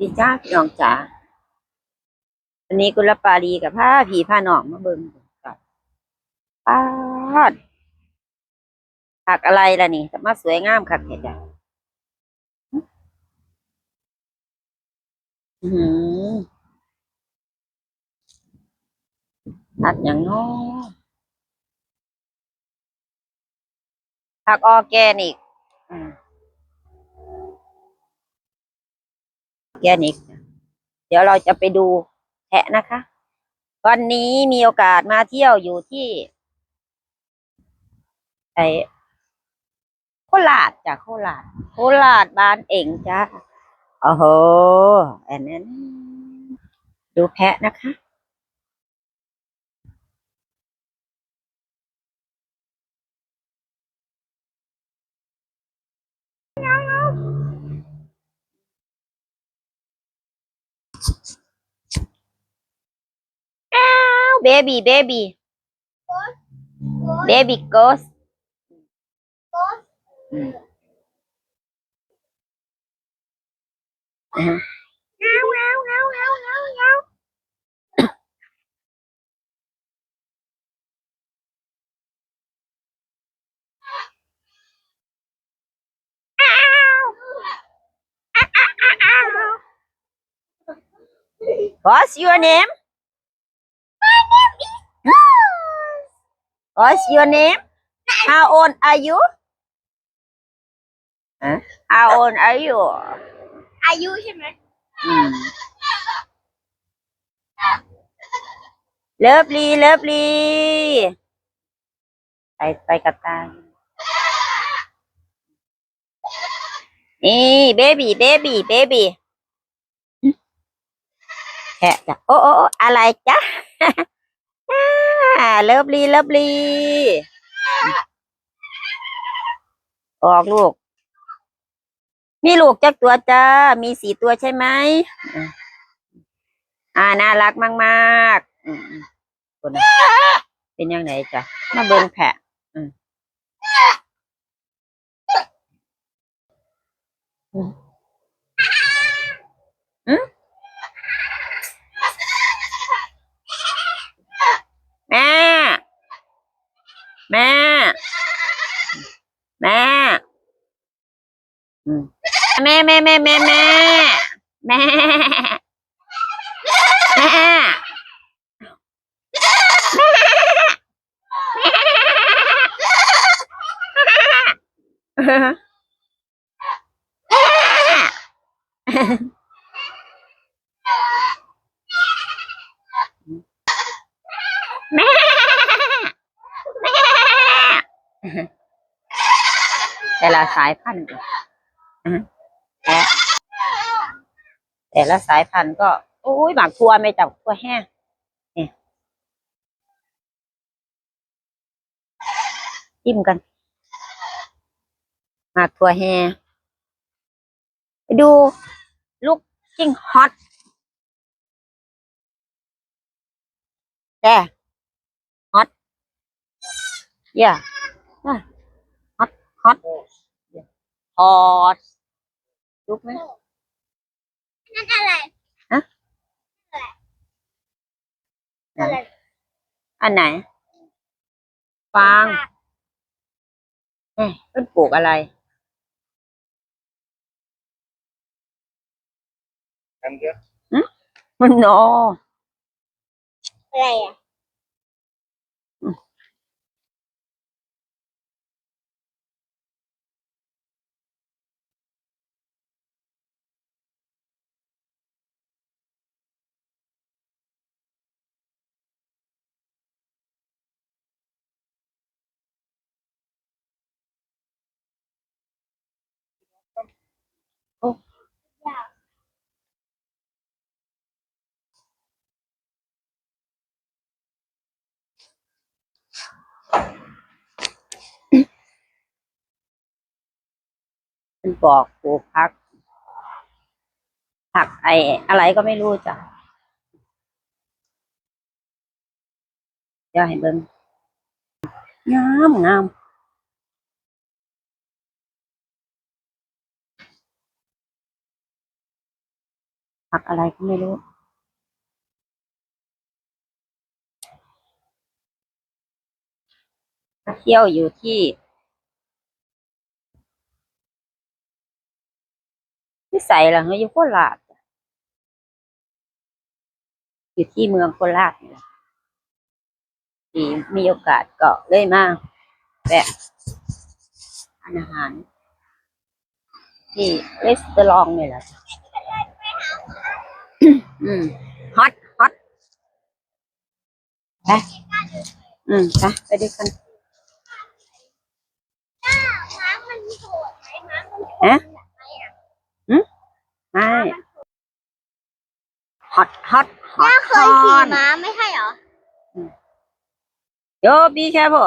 ดีจ้าพี่น้องจ๋าวันนี้กุลปารีกับผ้าผีผ้าหนองมาเบิ่งกันป้าดผักอะไรล่ะนี่แต่มาสวยงามคักเห็ดอะอื้อหือผักอย่างน้อผักออแกนิก อืมออร์แกนิก เดี๋ยวเราจะไปดูแพะนะคะ วันนี้มีโอกาสมาเที่ยวอยู่ที่ไอโคราชจ้ะโคราชโคราชบ้านเองจ้าโอ้โหอันนั้น ดูแพะนะคะ Baby, baby. Ghost. Baby ghost. Ghost. What's your name? What's your name? How old are you? Huh? How old are you? อายุใช่ไหม อืม Lovely lovely ไปไปกับตา นี่เบบี้เบบี้เบบี้แค่จ้ะโอ้โอ้โอ้อะไรจ๊ะ เลิฟลีเลิฟลีออกลูก มีลูกจักตัวจ้า มีสี่ตัวใช่ไหมอ่าน่ารักมากๆคนเป็นยังไงจ้ะมาเบิ่งแผะอืมอืมอืมแม่ แม่ แม่อืม แม่แม่แม่แม่แม่แม่แม่แม่แต่ละสายพันธุ์ แอะแต่ละสายพันธุ์ก็โอ้ยหมากทัวไม่จับทัวแห้งนี่จิ้มกันหมากทัวแห้งไปดูลูกจิ้งฮอตแต่ hot yeah yeah hot hot hot ลุกไหมนั่นอะไรฮะอะไร อันไหน ฟางเอ๊ะต้นปลูกอะไร Cambia. มันโนอะไรอะันบอกปลูกผัก ผักไออะไรก็ไม่รู้จ้ะเดี๋ยวให้เบิ่งงามงามผักอะไรก็ไม่รู้เที่ยวอยู่ที่ ที่ใส่ละเฮาอยู่โคราชจ้ะอยู่ที่เมืองโคราชนี่แหละที่มีโอกาสก็เลยมาแวะทานอาหาร ที่รีสตอรองนี่แหละจ้ะอืมฮอตฮอตไปอืมไปไปด้วยกันม้ามันโหดไหมม้ามันโหดฮะไหมอะ ไม่ฮอตฮอตฮอย่าตเคยขี่ม้าไม่ใช่เหรอโยบีแค่พอ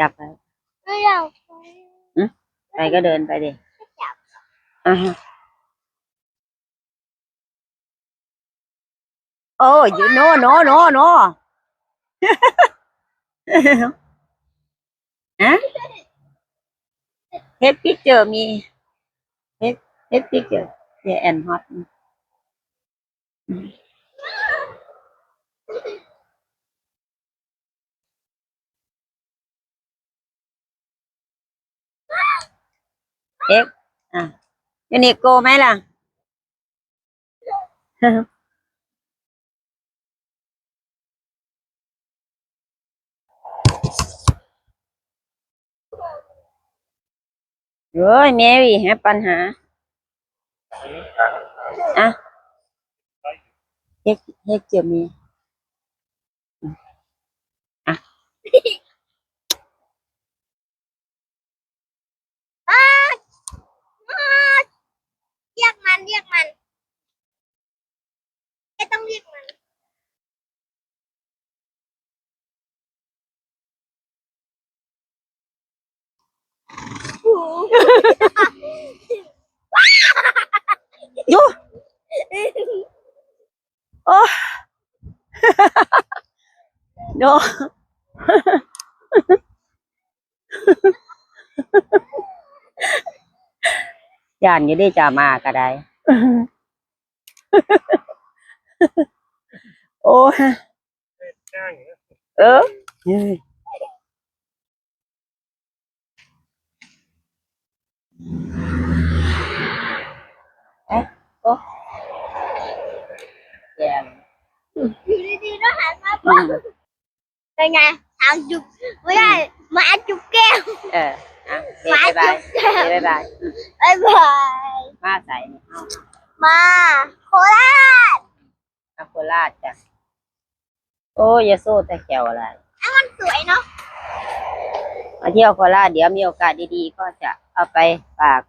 จับไปไม่อยากไปไปก็เดินไปดิจับอ่าฮะโอ้ยโนโนโนโนฮะ เฮดพิกเจอมีเฮดเฮดพิกเจอเยแอนฮอตเอ็กอะยูนิโกไหมล่ะ เฮ้ยแมวี่ฮะปัญหาอะเฮ็ดเฮ็ดเจียวมีอะเรียกมันเรียกมันไม่ต้องเรียกมัน อยู่โอ้โนย่านอยู่ได้จะมาก็ได้ โอ้ยเออเฮ้ยเอ๊ะโอ้แย่เลยอยู่ดีๆก็หันมาอืมเป็นไงทางจุกไม่ได้หมาจุกแก้ว เอออะโอเคบ๊ายบายโอเคบ๊ายบายอืมบ๊ายบายมาใส่นี่เอามาโคราชอาโคราชจ้ะโอ้ยอยาโซ่แต่แขวอะไรมันสวยเนาะ มาเที่ยวโคราชเดี๋ยวมีโอกาสดีๆ ก็จะเอาไปฝาก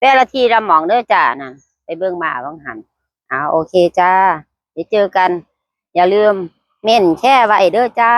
แต่ละที่ละหมองเด้อจ้านะไปเบิ่งมาบ้างหันอ่าโอเคจ้าเดี๋ยวเจอกัน อย่าลืมเม่นแค่ไว้เด้อจ้า